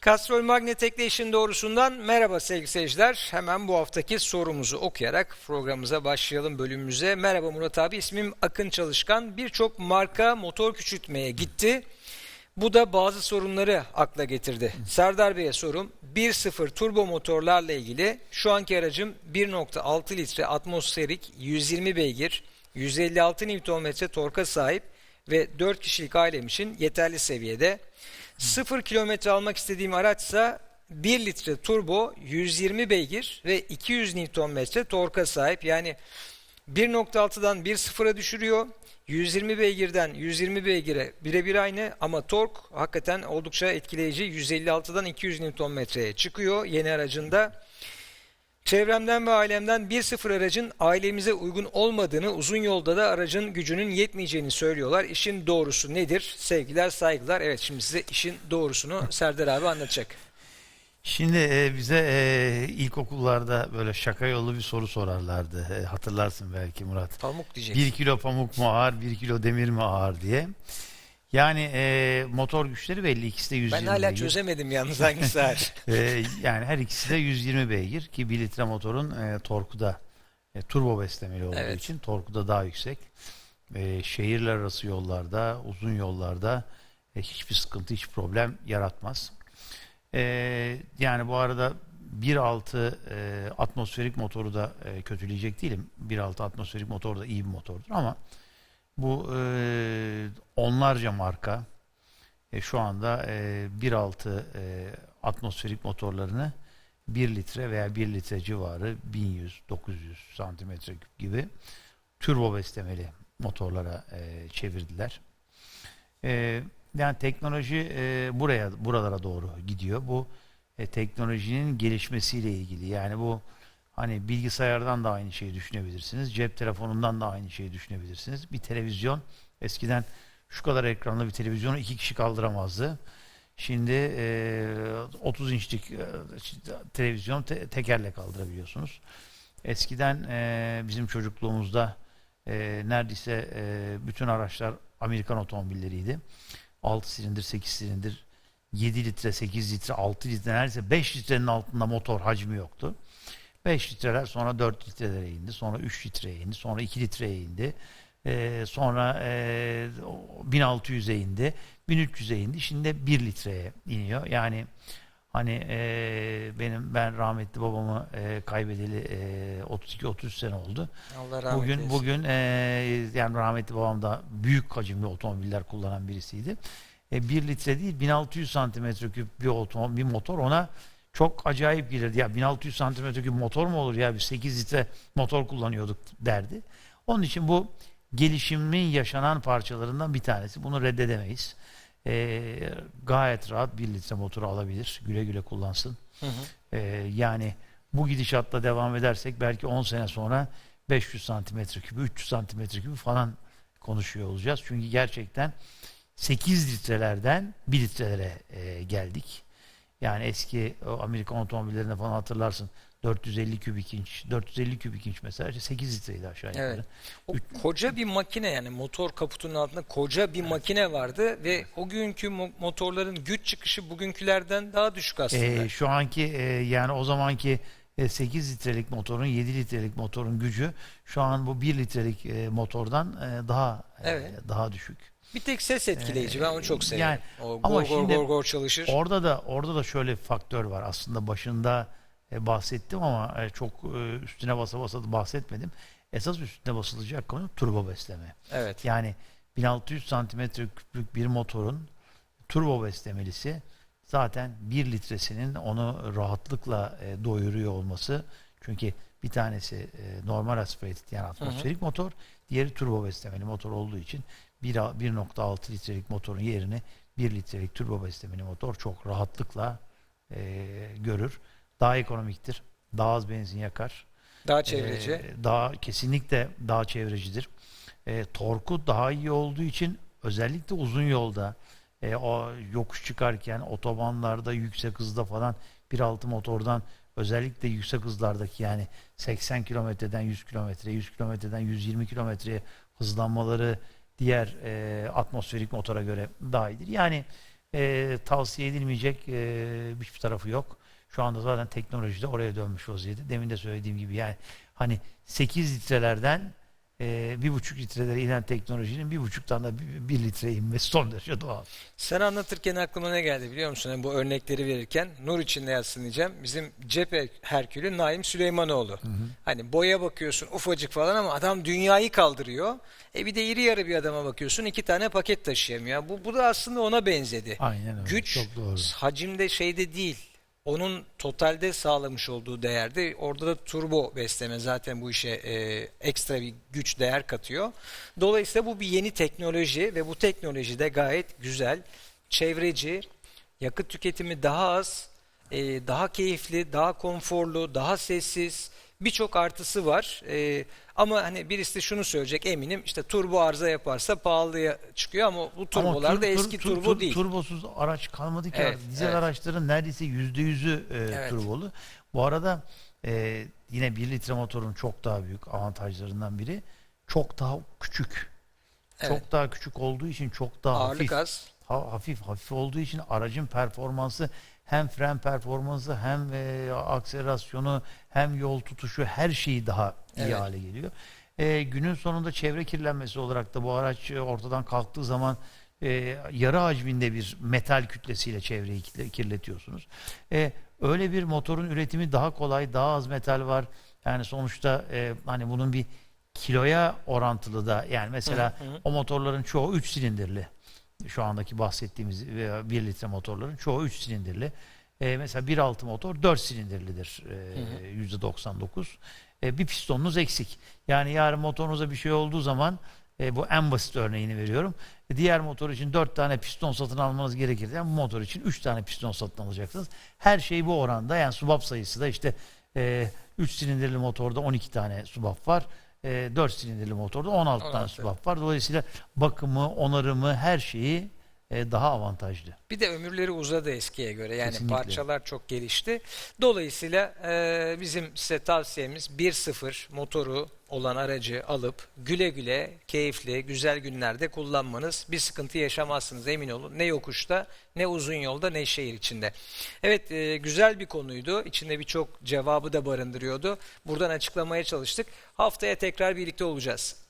Kastrol Magnetek'le işin doğrusundan merhaba sevgili seyirciler. Hemen bu haftaki sorumuzu okuyarak programımıza başlayalım bölümümüze. Merhaba Murat abi ismim Akın Çalışkan. Birçok marka motor küçültmeye gitti. Bu da bazı sorunları akla getirdi. Serdar Bey'e sorum 1.0 turbo motorlarla ilgili şu anki aracım 1.6 litre atmosferik 120 beygir 156 Nm torka sahip ve 4 kişilik ailem için yeterli seviyede. 0 kilometre almak istediğim araçsa 1 litre turbo 120 beygir ve 200 Nm torka sahip. Yani 1.6'dan 1.0'a düşürüyor. 120 beygirden 120 beygire birebir aynı ama tork hakikaten oldukça etkileyici. 156'dan 200 Nm'ye çıkıyor yeni aracında. Çevremden ve ailemden 1.0 aracın ailemize uygun olmadığını, uzun yolda da aracın gücünün yetmeyeceğini söylüyorlar. İşin doğrusu nedir? Sevgiler, saygılar. Evet şimdi size işin doğrusunu Serdar abi anlatacak. Şimdi e, bize e, ilkokullarda böyle şaka yollu bir soru sorarlardı. E, hatırlarsın belki Murat. Pamuk diyeceksin. Bir kilo pamuk mu ağır, bir kilo demir mi ağır diye. Yani e, motor güçleri belli. ikisi de 120 Ben hala beygir. çözemedim yalnız hangisi ağır. E, yani her ikisi de 120 beygir ki 1 litre motorun e, torku da e, turbo beslemeli olduğu Evet. için torku da daha yüksek. E, şehirler arası yollarda, uzun yollarda e, hiçbir sıkıntı, hiç problem yaratmaz. E, yani bu arada 1.6 e, atmosferik motoru da e, kötüleyecek değilim. 1.6 atmosferik motor da iyi bir motordur ama bu e, onlarca marka e, şu anda e, 1.6 e, atmosferik motorlarını 1 litre veya 1 litre civarı 1100-900 santimetre küp gibi turbo beslemeli motorlara e, çevirdiler. E, yani teknoloji e, buraya buralara doğru gidiyor. Bu e, teknolojinin gelişmesiyle ilgili. Yani bu hani bilgisayardan da aynı şeyi düşünebilirsiniz. Cep telefonundan da aynı şeyi düşünebilirsiniz. Bir televizyon eskiden şu kadar ekranlı bir televizyonu iki kişi kaldıramazdı. Şimdi e, 30 inçlik e, televizyon te- tekerle kaldırabiliyorsunuz. Eskiden e, bizim çocukluğumuzda e, neredeyse e, bütün araçlar Amerikan otomobilleriydi. 6 silindir, 8 silindir, 7 litre, 8 litre, 6 litre neredeyse 5 litrenin altında motor hacmi yoktu. 5 litreler sonra 4 litrelere indi, sonra 3 litreye indi, sonra 2 litreye indi. Ee, sonra e, o 1600'e indi, 1300'e indi. Şimdi 1 litreye iniyor. Yani hani e, benim ben rahmetli babamı e, kaybedeli e, 32-33 sene oldu. Allah rahmet Bugün eylesin. bugün e, yani rahmetli babam da büyük hacimli otomobiller kullanan birisiydi. E, 1 litre değil 1600 santimetre küp bir otomobil, bir motor ona çok acayip gelirdi. Ya 1600 santimetre küp motor mu olur ya biz 8 litre motor kullanıyorduk derdi. Onun için bu gelişimin yaşanan parçalarından bir tanesi. Bunu reddedemeyiz. E, gayet rahat 1 litre motoru alabilir. Güle güle kullansın. Hı hı. Ee, yani bu gidişatla devam edersek belki 10 sene sonra 500 santimetre kübü, 300 santimetre kübü falan konuşuyor olacağız. Çünkü gerçekten 8 litrelerden 1 litrelere e, geldik. Yani eski o Amerikan otomobillerinde falan hatırlarsın 450 kübik inç, 450 kübik inç mesela 8 litreydi aşağı yukarı. Evet. O koca bir makine yani motor kaputunun altında koca bir makine vardı ve o günkü mo- motorların güç çıkışı bugünkülerden daha düşük aslında. Ee, şu anki e, yani o zamanki e, 8 litrelik motorun 7 litrelik motorun gücü şu an bu 1 litrelik e, motordan e, daha e, Evet. daha düşük. bir tek ses etkileyici. ben onu çok severim. yani o ama gor gor şimdi gor gor çalışır. Orada da orada da şöyle bir faktör var. Aslında başında e, bahsettim ama e, çok e, üstüne basa basa bahsetmedim. Esas üstüne basılacak konu turbo besleme. Evet. Yani 1600 santimetre küplük bir motorun turbo beslemelisi zaten 1 litresinin onu rahatlıkla e, doyuruyor olması. Çünkü bir tanesi e, normal aspirated yani atmosferik motor, diğeri turbo beslemeli motor olduğu için bir- 1.6 litrelik motorun yerini 1 litrelik turbo beslemeli motor çok rahatlıkla e, görür. Daha ekonomiktir. Daha az benzin yakar. Daha çevreci. Ee, daha kesinlikle daha çevrecidir. Ee, torku daha iyi olduğu için özellikle uzun yolda e, o yokuş çıkarken otobanlarda yüksek hızda falan 1.6 motordan özellikle yüksek hızlardaki yani 80 kilometreden 100 kilometre, 100 kilometreden 120 kilometreye hızlanmaları diğer e, atmosferik motora göre daha iyidir. Yani e, tavsiye edilmeyecek e, hiçbir tarafı yok. Şu anda zaten teknoloji de oraya dönmüş vaziyette. Demin de söylediğim gibi yani hani 8 litrelerden bir buçuk litrelere inen teknolojinin bir buçuktan da bir, litreye inmesi son derece doğal. Sen anlatırken aklıma ne geldi biliyor musun? Yani bu örnekleri verirken nur içinde yatsın diyeceğim. Bizim cephe Herkülü Naim Süleymanoğlu. Hani boya bakıyorsun ufacık falan ama adam dünyayı kaldırıyor. E bir de iri yarı bir adama bakıyorsun iki tane paket taşıyamıyor. Bu, bu da aslında ona benzedi. Aynen öyle. Güç Çok doğru. hacimde şeyde değil. Onun totalde sağlamış olduğu değerde orada da turbo besleme zaten bu işe e, ekstra bir güç değer katıyor. Dolayısıyla bu bir yeni teknoloji ve bu teknoloji de gayet güzel, çevreci, yakıt tüketimi daha az, e, daha keyifli, daha konforlu, daha sessiz birçok artısı var. E, ama hani birisi şunu söyleyecek eminim işte turbo arıza yaparsa pahalıya çıkıyor ama bu turbolar Ama da tur- tur- eski tur- turbo tur- değil. Turbosuz araç kalmadı ki. Evet. Dizel evet. araçların neredeyse yüzde yüzü e, Evet. turbolu. Bu arada e, yine 1 litre motorun çok daha büyük avantajlarından biri çok daha küçük. Evet. Çok daha küçük olduğu için çok daha Ağırlık hafif. az. Ha- hafif hafif olduğu için aracın performansı hem fren performansı hem e, akselerasyonu hem yol tutuşu her şeyi daha iyi Evet. hale geliyor. E, günün sonunda çevre kirlenmesi olarak da bu araç e, ortadan kalktığı zaman e, yarı hacminde bir metal kütlesiyle çevreyi kirle- kirletiyorsunuz. E, öyle bir motorun üretimi daha kolay, daha az metal var. Yani sonuçta e, hani bunun bir kiloya orantılı da yani mesela Hı hı. o motorların çoğu 3 silindirli. Şu andaki bahsettiğimiz veya 1 litre motorların çoğu 3 silindirli. E, mesela 1.6 motor 4 silindirlidir e, %99. E, bir pistonunuz eksik. Yani yarın motorunuza bir şey olduğu zaman e, bu en basit örneğini veriyorum. E, diğer motor için 4 tane piston satın almanız gerekirdi. Yani bu motor için 3 tane piston satın alacaksınız. Her şey bu oranda. Yani subap sayısı da işte e, 3 silindirli motorda 12 tane subap var. E, 4 silindirli motorda 16, tane 16. subap var. Dolayısıyla bakımı, onarımı her şeyi e, daha avantajlı. Bir de ömürleri uzadı eskiye göre. Yani Kesinlikle. parçalar çok gelişti. Dolayısıyla e, bizim size tavsiyemiz 1.0 motoru olan aracı alıp güle güle, keyifli, güzel günlerde kullanmanız. Bir sıkıntı yaşamazsınız emin olun. Ne yokuşta, ne uzun yolda, ne şehir içinde. Evet e, güzel bir konuydu. İçinde birçok cevabı da barındırıyordu. Buradan açıklamaya çalıştık. Haftaya tekrar birlikte olacağız.